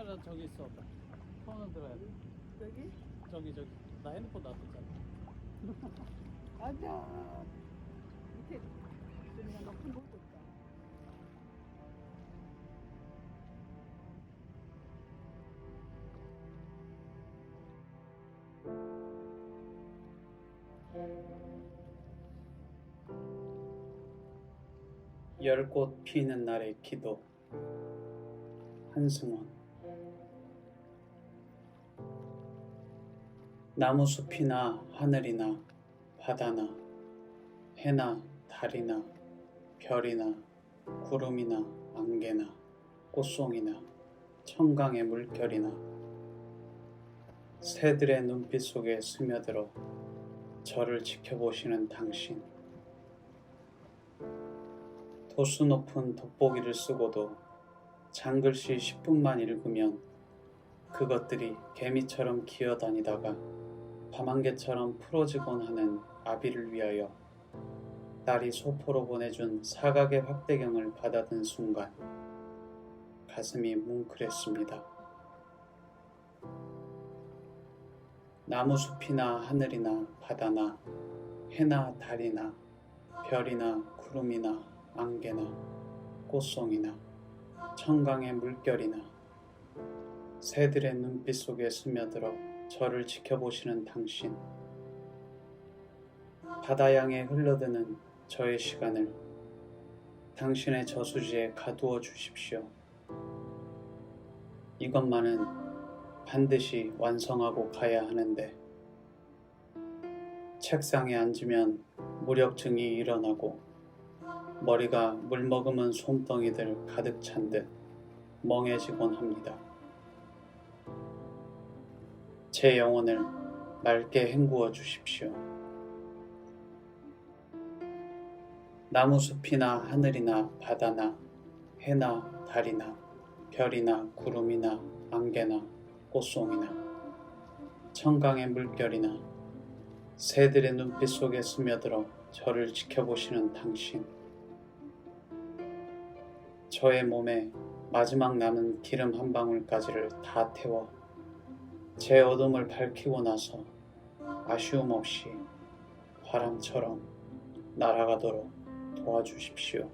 카메라 저기 있어. 폰은 들어야 돼. 여기? 저기 저기. 나 핸드폰 놔뒀잖아. 맞아. 밑에 그냥 높은 것도 있다. 열꽃 피는 날의 기도 한승원 나무숲이나 하늘이나 바다나 해나 달이나 별이나 구름이나 안개나 꽃송이나 청강의 물결이나 새들의 눈빛 속에 스며들어 저를 지켜보시는 당신. 도수 높은 돋보기를 쓰고도 장글씨 10분만 읽으면 그것들이 개미처럼 기어다니다가 밤안개처럼 풀어지곤 하는 아비를 위하여 딸이 소포로 보내준 사각의 확대경을 받아든 순간 가슴이 뭉클했습니다. 나무 숲이나 하늘이나 바다나 해나 달이나 별이나 구름이나 안개나 꽃송이나 청강의 물결이나 새들의 눈빛 속에 스며들어 저를 지켜보시는 당신 바다양에 흘러드는 저의 시간을 당신의 저수지에 가두어 주십시오. 이것만은 반드시 완성하고 가야 하는데 책상에 앉으면 무력증이 일어나고 머리가 물머금은 솜덩이들 가득 찬 듯 멍해지곤 합니다. 제 영혼을 맑게 헹구어 주십시오. 나무숲이나 하늘이나 바다나 해나 달이나 별이나 구름이나 안개나 꽃송이나 청강의 물결이나 새들의 눈빛 속에 스며들어 저를 지켜보시는 당신. 저의 몸에 마지막 남은 기름 한 방울까지를 다 태워 제 어둠을 밝히고 나서 아쉬움 없이 바람처럼 날아가도록 도와주십시오.